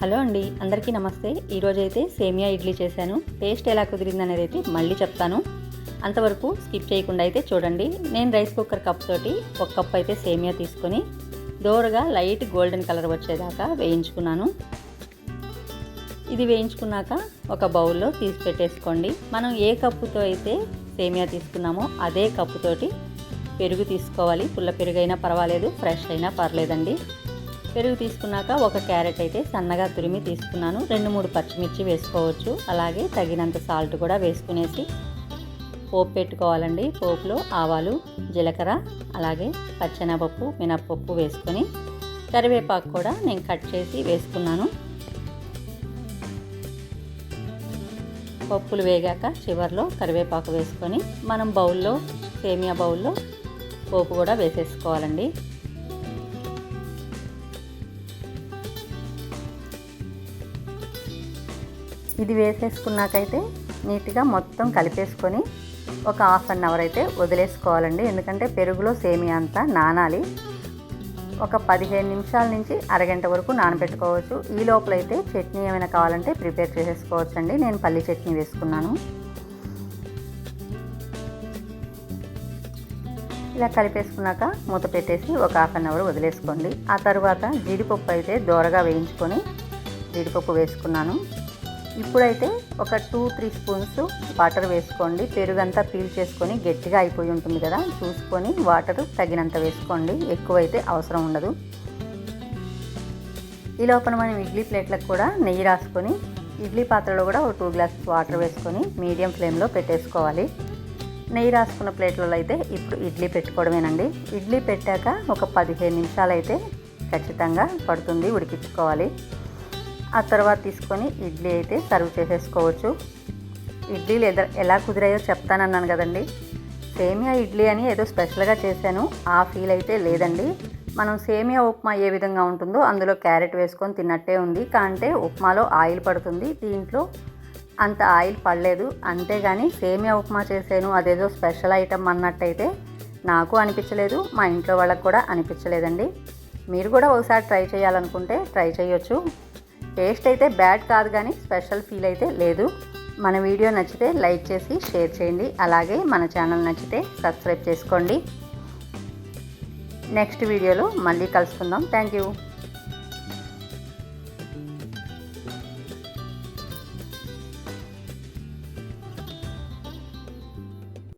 Hello అండి అందరికీ నమస్తే. ఈరోజు అయితే సేమియా ఇడ్లీ చేశాను. టేస్ట్ ఎలా కుదిరింది అనేది అయితే మళ్ళీ చెప్తాను. అంతవరకు స్కిప్ చేయకుండా అయితే చూడండి. నేను రైస్ కుక్కర్ కప్ తోటి ఒక కప్ అయితే సేమియా తీసుకొని దోరగా లైట్ గోల్డెన్ కలర్ వచ్చేదాకా వేయించుకున్నాను. ఇది వేయించుకున్నాక ఒక బౌల్లో తీసి పెట్టేసుకోండి. మనం ఏ కప్పుతో అయితే సేమియా తీసుకున్నామో అదే కప్పుతోటి పెరుగు తీసుకోవాలి. పుల్ల పెరుగు అయినా పర్వాలేదు ఫ్రెష్ అయినా పర్లేదండి. పెరుగు తీసుకున్నాక ఒక క్యారెట్ అయితే సన్నగా తురిమి తీసుకున్నాను. రెండు మూడు పచ్చిమిర్చి వేసుకోవచ్చు. అలాగే తగినంత సాల్ట్ కూడా వేసుకునేసి పోపు పెట్టుకోవాలండి. పోపులో ఆవాలు జీలకర్ర అలాగే పచ్చెనపప్పు మినప్పప్పు వేసుకొని కరివేపాకు కూడా నేను కట్ చేసి వేసుకున్నాను. పప్పులు వేగాక చివరిలో కరివేపాకు వేసుకొని మనం బౌల్లో సేమియా బౌల్లో పోపు కూడా వేసేసుకోవాలండి. ఇది వేసేసుకున్నాకైతే నీట్గా మొత్తం కలిపేసుకొని ఒక హాఫ్ అన్ అవర్ అయితే వదిలేసుకోవాలండి. ఎందుకంటే పెరుగులో సేమియా అంతా నానాలి. ఒక పదిహేను నిమిషాల నుంచి అరగంట వరకు నానబెట్టుకోవచ్చు. ఈ లోపల అయితే చట్నీ ఏమైనా కావాలంటే ప్రిపేర్ చేసేసుకోవచ్చు అండి నేను పల్లి చట్నీ వేసుకున్నాను. ఇలా కలిపేసుకున్నాక మూత పెట్టేసి ఒక హాఫ్ అన్ అవర్ వదిలేసుకోండి. ఆ తర్వాత జీడిపప్పు అయితే దోరగా వేయించుకొని జీడిపప్పు వేసుకున్నాను. ఇప్పుడైతే ఒక టూ త్రీ స్పూన్స్ వాటర్ వేసుకోండి. పెరుగంతా పీల్ చేసుకొని గట్టిగా అయిపోయి ఉంటుంది కదా చూసుకొని వాటర్ తగినంత వేసుకోండి. ఎక్కువైతే అవసరం ఉండదు. ఈ లోపల మనం ఇడ్లీ ప్లేట్లకు కూడా నెయ్యి రాసుకొని ఇడ్లీ పాత్రలో కూడా ఒక టూ గ్లాసెస్ వాటర్ వేసుకొని మీడియం ఫ్లేమ్లో పెట్టేసుకోవాలి. నెయ్యి రాసుకున్న ప్లేట్లలో అయితే ఇప్పుడు ఇడ్లీ పెట్టుకోవడమేనండి. ఇడ్లీ పెట్టాక ఒక పదిహేను నిమిషాలు అయితే ఖచ్చితంగా పడుతుంది ఉడికించుకోవాలి. ఆ తర్వాత తీసుకొని ఇడ్లీ అయితే సర్వ్ చేసేసుకోవచ్చు. ఇడ్లీలు ఎద ఎలా కుదిరాయో చెప్తానన్నాను కదండి. సేమియా ఇడ్లీ అని ఏదో స్పెషల్గా చేశాను. ఆ ఫీల్ అయితే లేదండి. మనం సేమియా ఉప్మా ఏ విధంగా ఉంటుందో అందులో క్యారెట్ వేసుకొని తిన్నట్టే ఉంది. కాంటే ఉప్మాలో ఆయిల్ పడుతుంది. దీంట్లో అంత ఆయిల్ పడలేదు. అంతేగాని సేమియా ఉప్మా చేశాను. అదేదో స్పెషల్ ఐటమ్ అన్నట్టయితే నాకు అనిపించలేదు. మా ఇంట్లో వాళ్ళకి కూడా అనిపించలేదండి. మీరు కూడా ఒకసారి ట్రై చేయాలనుకుంటే ట్రై చేయొచ్చు. టేస్ట్ అయితే బ్యాడ్ కాదు కానీ స్పెషల్ ఫీల్ అయితే లేదు. మన వీడియో నచ్చితే లైక్ చేసి షేర్ చేయండి. అలాగే మన ఛానల్ నచ్చితే సబ్స్క్రైబ్ చేసుకోండి. నెక్స్ట్ వీడియోలో మళ్ళీ కలుసుకుందాం. Thank you.